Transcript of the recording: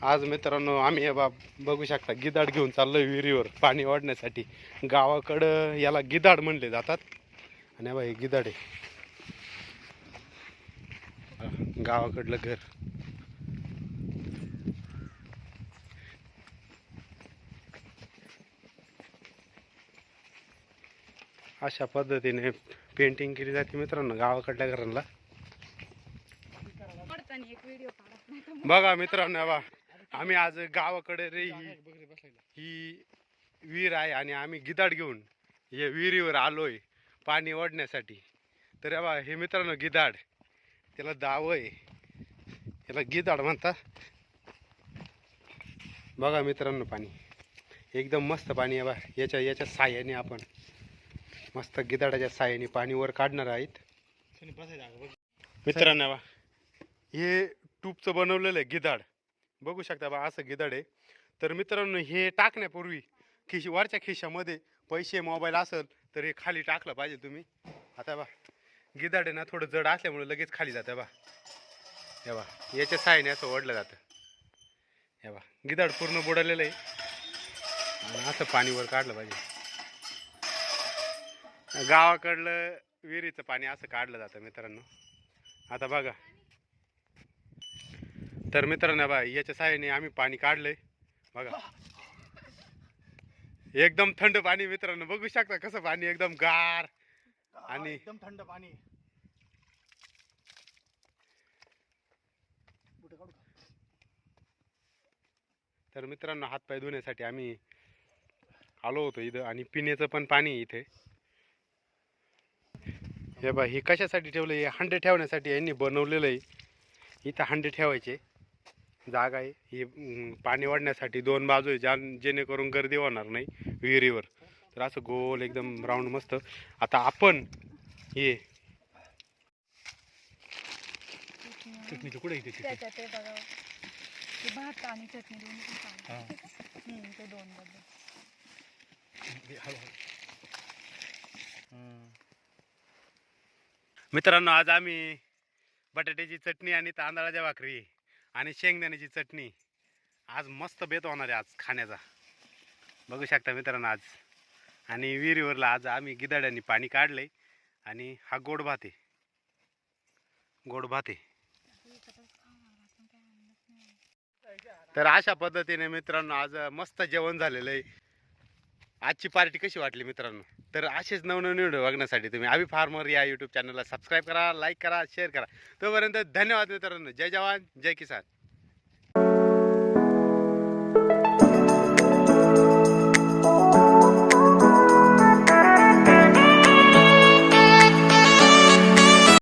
आज मित्रांनो आम्ही हे बा बघू शकता गिदाड घेऊन चाललोय विहिरीवर पाणी वाढण्यासाठी गावाकडं याला गिदाड म्हणले जातात. आणि बा हे गिदाड आहे. गावाकडलं घर. अशा पद्धतीने पेंटिंग केली जाते मित्रांनो गावाकडल्या घरांना. बघा मित्रांनो बा आम्ही आज गावाकडे रे ही ही विहीर आहे आणि आम्ही गिदाड घेऊन या विहिरीवर आलोय पाणी ओढण्यासाठी. तर हे बा हे मित्रांनो गिदाड. त्याला दाव आहे. याला गिदाड म्हणतात. बघा मित्रांनो पाणी. एकदम मस्त पाणी आहे बा. याच्या याच्या साह्याने आपण मस्त गिदाडाच्या साह्याने पाणी वर काढणार आहेत. मित्रांनो हे बा हे टूबचं बनवलेलं आहे गिदाड. बघू शकता बा असं गिदाड आहे. तर मित्रांनो हे टाकण्यापूर्वी खिशी वरच्या खिशामध्ये पैसे मोबाईल असेल तर हे खाली टाकलं पाहिजे तुम्ही. आता बा गिदाड आहे ना थोडं जड असल्यामुळे लगेच खाली जातं बा. हे बा याच्या साहाय्याने असं ओढलं जातं. हे बा गिदाड पूर्ण बुडालेलं आहे. आणि असं पाणी वर काढलं पाहिजे. गावाकडलं विहिरीचं पाणी असं काढलं जातं मित्रांनो. आता बघा तर मित्रांनो बा याच्या साहाय्याने आम्ही पाणी काढलंय. बघा. एकदम थंड पाणी मित्रांनो बघू शकता कसं पाणी एकदम गार आणि- एकदम थंड पाणी? तर मित्रांनो हातपाय धुण्यासाठी आम्ही आलो होतो इथं आणि पिण्याचं पण पाणी इथे. हे बा हे कशासाठी ठेवलं हे हांडे ठेवण्यासाठी यांनी बनवलेलं आहे इथं हांडे ठेवायचे. जागा आहे. ही पाणी वाढण्यासाठी दोन बाजू आहे ज्या जेणेकरून गर्दी होणार नाही विहिरीवर. तर असं गोल एकदम राऊंड मस्त. आता आपण हे चटणीचं कुठे भात आणि चटणी ते दोन मित्रांनो आज आम्ही बटाट्याची चटणी आणि तांदळाच्या भाकरी. आणि शेंगदाण्याची चटणी. आज मस्त बेत होणार आहे आज खाण्याचा. बघू शकता मित्रांनो आज. आणि विहिरीवरला आज आम्ही गिदाड्यांनी पाणी काढलं आहे आणि हा गोड भात आहे. गोड भात आहे. तर अशा पद्धतीने मित्रांनो आज मस्त जेवण झालेलं आहे. आजची पार्टी कशी वाटली मित्रांनो? तर असेच नवनवीन व्हिडिओ बघण्यासाठी तुम्ही आम्ही फार्मर या यूट्यूब चॅनलला सबस्क्राईब करा लाईक करा शेअर करा. तोपर्यंत धन्यवाद मित्रांनो. जय जवान जय किसान.